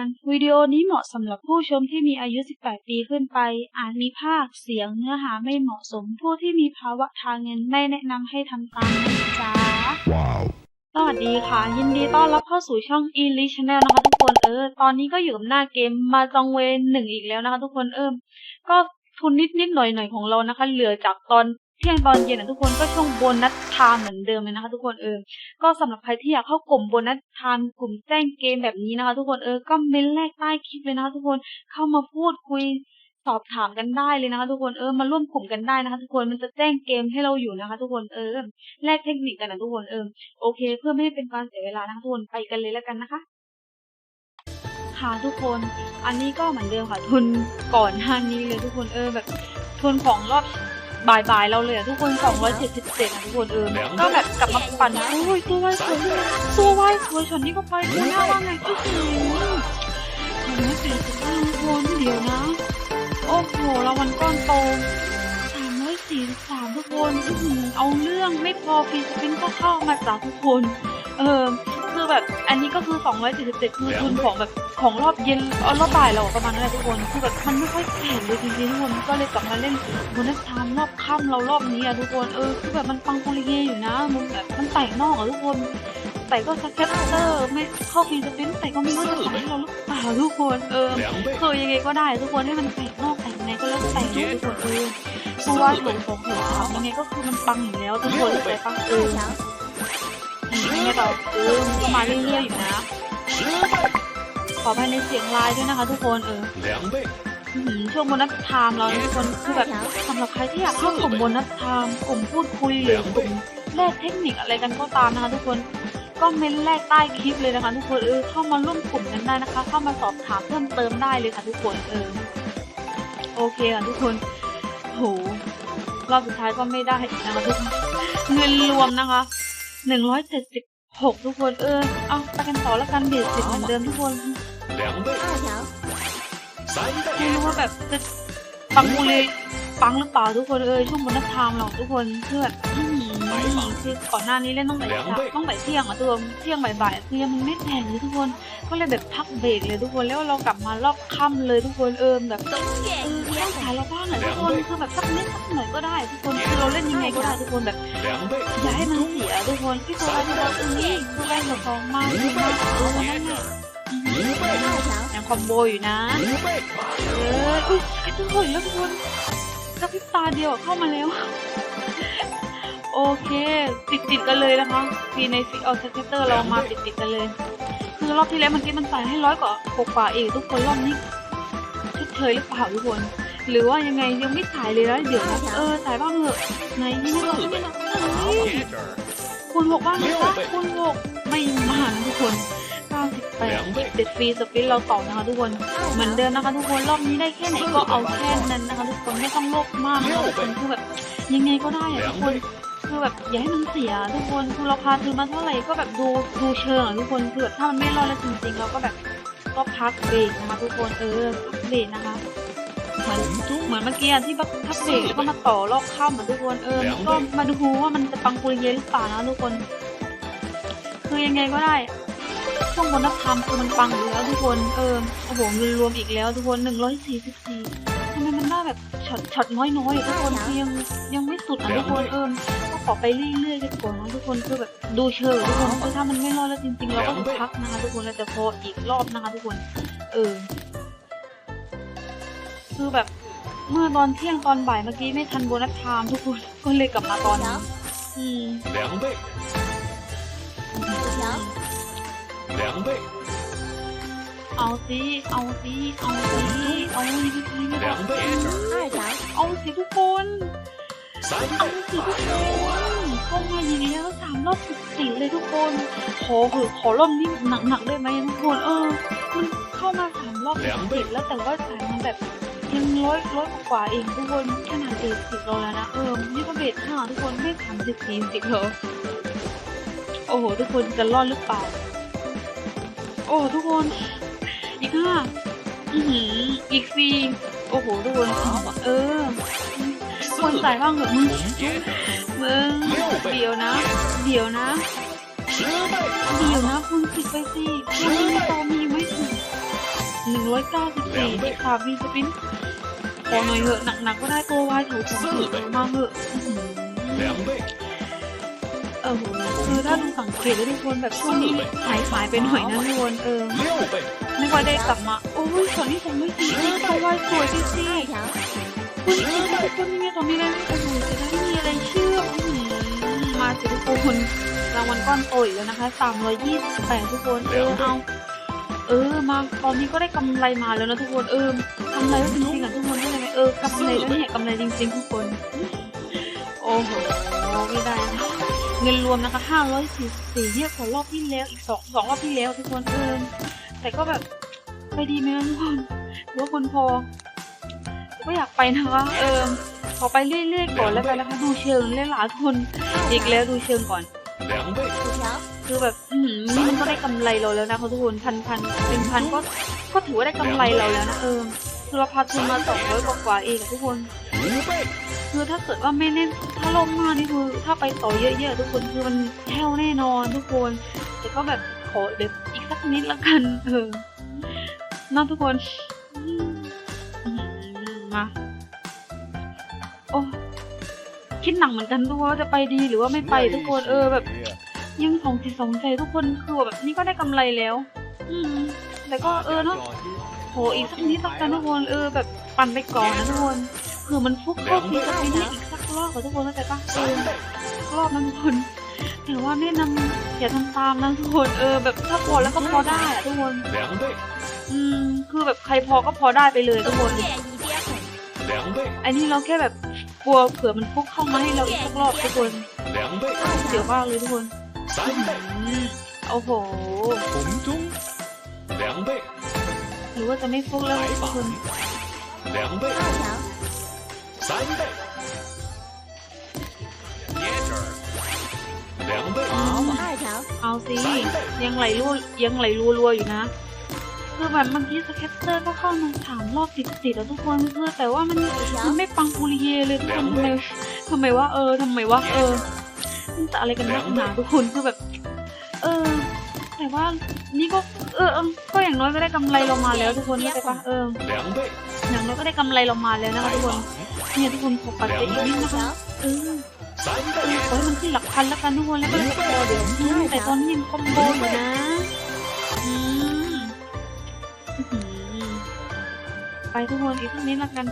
อนวิดีโอนี้เหมาะสำหรับผู้ชมที่มีอายุ 18 ปีขึ้นไป อาจมีภาพเสียงเนื้อหาไม่เหมาะสม ผู้ที่มีภาวะทางเงินไม่แนะนำให้ทำตามนะจ๊ะ Wow. สวัสดีค่ะ ยินดีต้อนรับเข้าสู่ช่อง e l i Channel นะคะทุกคนเออ ตอนนี้ก็อยู่กับหน้าเกมมาจองเวหนึ่งอีกแล้วนะคะทุกคนเออ ก็ทุนนิดนิดๆหน่อยหน่อยๆของเรานะคะ เหลือจากตอน เที่ยงตอนเย็นนะทุกคนก็ช่วงโบนัสไทม์เหมือนเดิมเลยนะคะ ทุกคนเออ ก็สำหรับใครที่อยากเข้ากลุ่มโบนัสไทม์กลุ่มแจ้งเกมแบบนี้นะคะ ทุกคนเออก็เมนแรกใต้คลิปเลยนะคะทุกคนเข้ามาพูดคุยสอบถามกันได้เลยนะคะ ทุกคนเออมาร่วมกลุ่มกันได้นะคะ ทุกคนมันจะแจ้งเกมให้เราอยู่นะคะ ทุกคนเออแลกเทคนิคกันนะทุกคนเออโอเค เพื่อไม่ให้เป็นการเสียเวลานะคะทุกคนไปกันเลยแล้วกันนะคะค่ะทุกคน อันนี้ก็เหมือนเดิมค่ะทุนก่อนหน้านี้เลยทุกคนเออแบบทุนของรอบ บ่ายๆเราเลยอะทุกคน 277นะทุกคนเออก็แบบกลับมาปั่นโอ้ยตัววายสวยตัววายสวยฉันนี่ก็ไปตัวหน้าว่าไงก็คือเห็นไหมสี่สิบห้าทุกคนเดี๋ยวนะ โอ้โหรางวัลก้อนโตสามร้อยสี่สิบสามทุกคนอื้อหือเอาเรื่องไม่พอฟรีสปินก็เข้ามาจากทุกคน เออ คือแบบอันนี้ก็คือสองร้อยสี่สิบเจ็ดคือทุนของแบบของรอบเย็นเออรอบบ่ายเราประมาณนั้นแหละทุกคนคือแบบมันไม่ค่อยแข็งเลยจริงๆทุกคนก็เลยกลับมาเล่นโบนัสไทม์รอบค่ำเรารอบนี้อะทุกคนเออคือแบบมันปังปุริเยอยู่นะมันแบบมันไต่นอกอะทุกคนแต่ก็สเก็ตเตอร์ไม่เข้าฟรีสปินแต่ก็ไม่รู้จะทำให้เราหรือเปล่าทุกคนเออ两倍，คือยังไงก็ได้ทุกคนให้มันแตกนอกแตกในก็แล้วแต่ทุกคนเออเพราะว่าโถงของหัวขาวยังไงก็คือมันปังอยู่แล้วทุกคนเข้าใจปังเออ ให้เราเมามาเรื่อยๆอยู่นะ ขอภายในเสียงไลน์ด้วยนะคะ ทุกคนเออช่วงบนนัดทามเราทุกคนคือแบบสำหรับใครที่อยากเข้ากลุ่มบนนัดทามกลุ่มพูดคุยหรือกลุ่มแลกเทคนิคอะไรกันก็ตามนะคะ ทุกคนก็เม้นแลกใต้คลิปเลยนะคะทุกคนเออเข้ามาร่วมกลุ่มกันได้นะคะ เข้ามาสอบถามเพิ่มเติมได้เลยค่ะทุกคนเออโอเคค่ะทุกคนโหรอบสุดท้ายก็ไม่ได้นะคะทุกคนเงินรวมนะคะหนึ่งร้อยเจ็ดสิบ หกทุกคนเออ เอาไปกันต่อแล้วกันเบียดสิบเหมือนเดิมทุกคนไม่รู้ว่าแบบจะปังมูเลยปังหรือเปล่าทุกคนเออช่วงบนนักทามหรอกทุกคนเพื่อน คือก่อนหน้านี้เล่นต้องไปต้องไปเที่ยงอะทุกคนเที่ยงบ่ายๆคือยังไม่แน่เลยทุกคนก็เลยแบบพักเบรกเลยทุกคนแล้วเรากลับมารอบค่ำเลยทุกคนเอิมแบบเออต้องถ่ายเราบ้างหน่อยทุกคนคือแบบสักนิดสักหน่อยก็ได้ทุกคนคือเราเล่นยังไงก็ได้ทุกคนแบบอย่าให้มันเสียทุกคนที่ตัวาที่เราตรงนี้ตัวแรกเราฟองมากเลยนะตัวนั่นน่ะยังคอมโบอยู่นะเอออุ้ยไอ้ตัวห่นแล้วทุกคนกระพริบตาเดียวเข้ามาแล้ว โอเคติดติดๆกันเลยนะคะฟีในฟีเอาสเก็ตเตอร์เรามาติดติดๆกันเลย คือรอบที่แล้วมื่อกี้มันใส่ให้ร้อยกว่าหกกว่าเองทุกคนรอบนี้ชดเชยหรือเปล่าทุกคนหรือว่ายังไงยังไม่ถ่ายเลยนะเดี๋ยวเออถ่ายบ้างเถอะไหนนี่นะนี่นะ，คูณหกบ้างนะคะคูณหกไม่มาทุกคน98เจ็ดฟรีสปินเราต่อนะคะทุกคนเหมือนเดิมนะคะทุกคนรอบนี้ได้แค่ไหนก็เอาแค่นั้นนะคะทุกคนไม่ต้องโลภมากนะคะทุกคนคือแบบยังไงก็ได้อะทุกคน คือแบบอย่าให้มันเสียทุกคนคือเราพาซื้อมาเท่าไหร่ก็แบบดูดูเชิงอะทุกคนคือแบบถ้ามันไม่รอดแล้วจริงๆเราก็แบบก็พักเบรกนะคะทุกคนเออพักเบรกนะคะเหมือนเหมือนเมื่อกี้อะที่พักพักเบรกแล้วก็มาต่อรอบข้ามอะทุกคนเออก็มาดูว่ามันจะปังปุริเยหรือเปล่านะทุกคน คือยังไงก็ได้ช่วงบนนักทำคือมันปังอยู่แล้วทุกคนเออโอ้โหเงินรวมอีกแล้วทุกคนหนึ่งร้อยสี่สิบสี่ทำ ไมมันได้แบบช็อตช็อตน้อยๆอะทุกคนคือยังยังไม่สุดอ่ะทุกคน เออก็ขอไปเรื่อยๆกันก่อนนะทุกคนคือแบบดูเชิงทุกคนคือถ้ามันไม่รอดแล้วจริงๆเราก็จะพักนะคะ ทุกคนเราจะพออีกรอบนะคะ ทุกคน เออ คือแบบเมื่อตอนเที่ยงตอนบ่ายเมื่อกี้ไม่ทันโบนัสไทม์ทุกคน ก็เลยกลับมาตอนนี้อืม 两倍，两倍， เอาสิเอาสิเอาสิเอาสิทุกคนใช่จ้ะเอาสิทุกคนเอาสิทุกคนเข้ามาอย่างนี้แล้วสามรอบสิบสี่เลยทุกคนขอคือขอรอบนี้หนักๆได้ไหมทุกคนเออมันเข้ามาสามรอบติดแล้วแต่ว่าสายมันแบบยังร้อยร้อยกว่าเองทุกคนขนาดเอ็ดสิบเรแล้วนะเออนี่ก็เบสห้าทุกคนไม่สามสิบสี่สิบเหรอโอ้โหทุกคนจะรอดหรือเปล่า โอ้ทุกคน อีกห้าอือหืออีกสี่โอ้โหทุกคนเออ คนใส่บ้างเหรอมึงมึงเดี๋ยวนะ เดี๋ยวนะ เดี๋ยวนะคุณติดไปสิคุณตอมีไม่ถึงหนึ่งร้อยเก้าสิบสี่สามวีสปินขอหน่อยเหอะหนักๆก็ได้โกวายถูกสองมากเหอะ เออคือถ้าลุงสังเกตได้ทุกคนแบบช่วงนี้หายหายไปหน่อยนะทุกคนเออไม่ว่าได้กลับมา โอ้ยตอนนี้ผมไม่ดีที่เขาว่าสวยซี่ซี่คุณอีกคนทุกคนมีตอนนี้เลยโอ้โหจะได้มีอะไรเชื่อมาถึงทุกคนรางวัลก้อนโตอีกแล้วนะคะสามร้อยยี่สิบแปดทุกคนเออเอาเออมาตอนนี้ก็ได้กำไรมาแล้วนะทุกคนเออกำไรก็จริงๆนะทุกคนได้ไหมเออกำไรแล้วเนี่ยกำไรจริงๆทุกคน เงินรวมนะคะห้าร้อยสี่สี่เนี่ยขอารอบที่แล้วอีกสองสองรอบที่แล้วทุกคนเอินแต่ก็แบบไปดีไหมทุกคนหรือว่าคนพอ ก็อยากไปนะคะ เออขอไปเรื่อยๆก่อนแล้วกันนะคะดูเชิงเล่นหลายคนอีกแล้วดูเชิงก่อนคือแบบมันก็ได้กำไรเราแล้วนะคะทุกคนพันพันเป็นพันก็ก็ถือว่าได้กำไรเราแล้วนะเอิมคือเราพาทุนมาสองร้อยกว่าเองทุกคน คือถ้าเกิดว่าไม่เน้นถ้าลงมากนี่คือ ถ้าไปต่อเยอะๆทุกคนคือมันแห้วแน่นอนทุกคนแต่ก็แบบขอเดี๋ยวอีกสักนิดละกันเออน่าทุกคนมาโอ้คิดหนักเหมือนกันด้วยว่าจะไปดีหรือว่าไม่ไปทุกคนเออแบบ ยังสองจิตสองใจทุกคนคือแบบนี่ก็ได้กำไรแล้ว อืมแต่ก็เออเนาะโหอีกสักนิดสักกันทุกคนเออแบบปั่นไปก่อนนะทุกคน ผื่อมันฟุกเข้าทีจกับไอ้นี่สักรอบกับทุกคนเข้าใจปะเออสักรอบนะทุกคนแต่ว่าแนะนำอย่าทำตามนะทุกคนเออ แบบถ้าพอแล้วก็พอได้อะทุกคนอืมคือแบบใครพอก็พอได้ไปเลยทุกคนอันนี้เราแค่แบบกลัวเผื่อมันฟุกเข้ามาให้เราอีกสักรอบทุกคนเดี๋ยวมากเลยทุกคนโอ้โหหรือว่าจะไม่ฟุกแล้วทุกคน 三倍，椰汁儿，两倍，二条， เอาสิยังไหลรั่วยังไหลรัวๆอยู่นะ คือแบบเมื่อกี้สแคตเตอร์ก็เข้ามาสามรอบติดติดๆแล้วทุกคนคือแต่ว่ามันมันไม่ปังปุริเยเลยทุกคนทำไมทำไมวะเออทำไมวะเออมันจะอะไรกันนักหนาทุกคนคือแบบ เออ แต่ว่านี่ก็เออเออก็อย่างน้อยก็ได้กำไรเรามาแล้วทุกคนเข้าใจปะเออ 两倍， อย่างน้อยก็ได้กำไรเรามาแล้วนะคะ 白 ทุกคน 榜， เนี่ยทุกคนขอปัดไปอีกนิดนะคะเออเออขอให้มันขึ้นหลักพันแล้วกันทุกคนแล้วกันแต่ตอนนี้ยังคอมโบอยู่นะไปทุกคนอีกสักนิดล้วกัน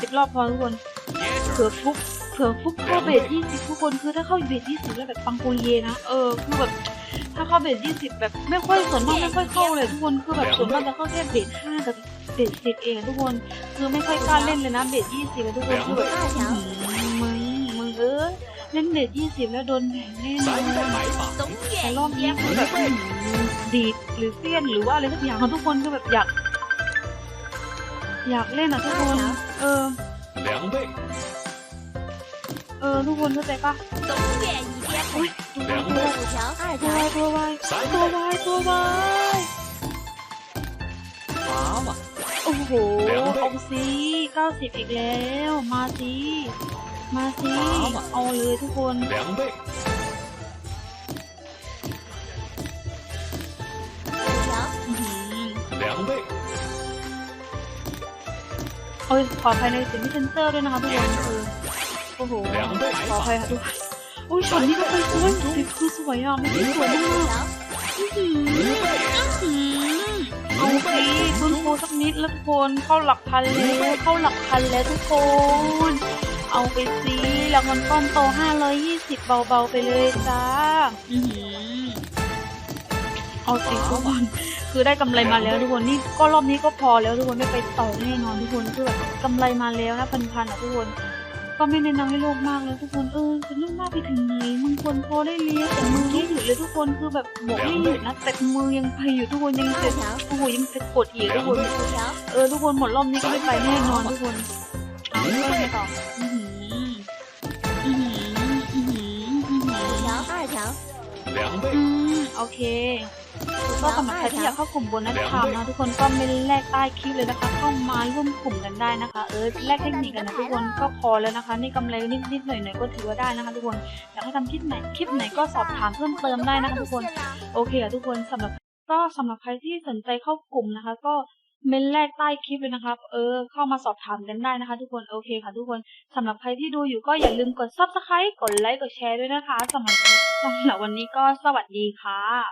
สิบรอบพอทุกคนเผื่อฟุกเผื่อฟุกเข้าเบสยี่สิบทุกคนคือถ้าเข้าเบสยี่สิบแล้วแบบปังโกเยนะเออคือแบบถ้าเข้าเบสยี่สิบแบบไม่ค่อยสวนมากไม่ค่อยเข้าเลยทุกคนคือแบบสวนมากจะเข้าแค่เบสห้ากับ เบสสิบเองทุกคนคือไม่ค่อยกล้าเล่นเลยนะเบสยี่สิบทุกคนคือแบบมึงมึงเออเล่นเบสยี่สิบแล้วโดนแหงเล่นแต่รอบนี้คือแบบดีดหรือเสี้ยนหรือว่าอะไรสักอย่างทุกคนก็แบบอยาก อยากเล่นอะทุกคนเออเออทุกคนเข้าใจปะอุ้ยตัววายตัววายตัววายตัววายตัววาย โหเอาสิเก้าสิบอีกแล้ว มาสิมาสิเอาเลยทุกคนโอ้ยขออภัยในสิ่งที่เซนเซอร์ด้วยนะคะทุกคนคือโอ้โหขออภัยค่ะทุกคนโอ้ยฉันนี่ก็ไปด้วยสิคือสวยอะมันสวยมาก เอาสิคุณครูสักนิดแล้วทุกคนเข้าหลักพันแล้วเข้าหลักพันแล้วทุกคน เอาไปสิรางวัลก้อนโต520เบาๆไปเลยจ้าอือหือเอาสิทุกคนคือได้กำไรมาแล้วทุกคนนี่ก็รอบนี้ก็พอแล้วทุกคนไม่ไปต่อแน่นอนทุกคนคือแบบกำไรมาแล้วนะพันๆอะทุกคน ก็ไม่แนะนำให้โลภมากแล้วทุกคนเออจะนุ่มมากไปถึงไหนมึงควรพอได้เลี้ยงแต่มือไม่หยุดเลยทุกคนคือแบบบอกไม่หยุดนะแต่มือยังไปอยู่ทุกคนยัง 二 จะ 条， โอ้โหยังจะกดอีกทุกคน 五条， เออทุกคนหมดรอบนี้ก็ไม่ไปแน่นอนทุกคนเอาไปไงต่ออือหืออือหืออือหืออือหื 五 อ 条，二条，两倍 อื，มโอเค ก็สำหรับใครที่อยากเข้ากลุ่มโบนัสไทม์นะทุกคนก็ไม่แลกใต้คลิปเลยนะคะ เข้ามาร่วมกลุ่มกันได้นะคะ เออแลกเทคนิคกันนะทุกคนก็พอแล้วนะคะ นี่กำไรนิดๆหน่อยๆก็ถือว่าได้นะคะ ทุกคนอยากให้ทำคลิปไหนคลิปไหนก็สอบถามเพิ่มเติมได้นะคะทุกคนโอเคค่ะทุกคนสำหรับก็สำหรับใครที่สนใจเข้ากลุ่มนะคะ ก็เมนแรกใต้คลิปเลยนะครับเออ เข้ามาสอบถามกันได้นะคะ ทุกคน โอเคค่ะทุกคนสำหรับใครที่ดูอยู่ก็อย่าลืมกด subscribe กดไลค์ กดแชร์ด้วยนะคะสำหรับสำหรับวันนี้ก็สวัสดีค่ะ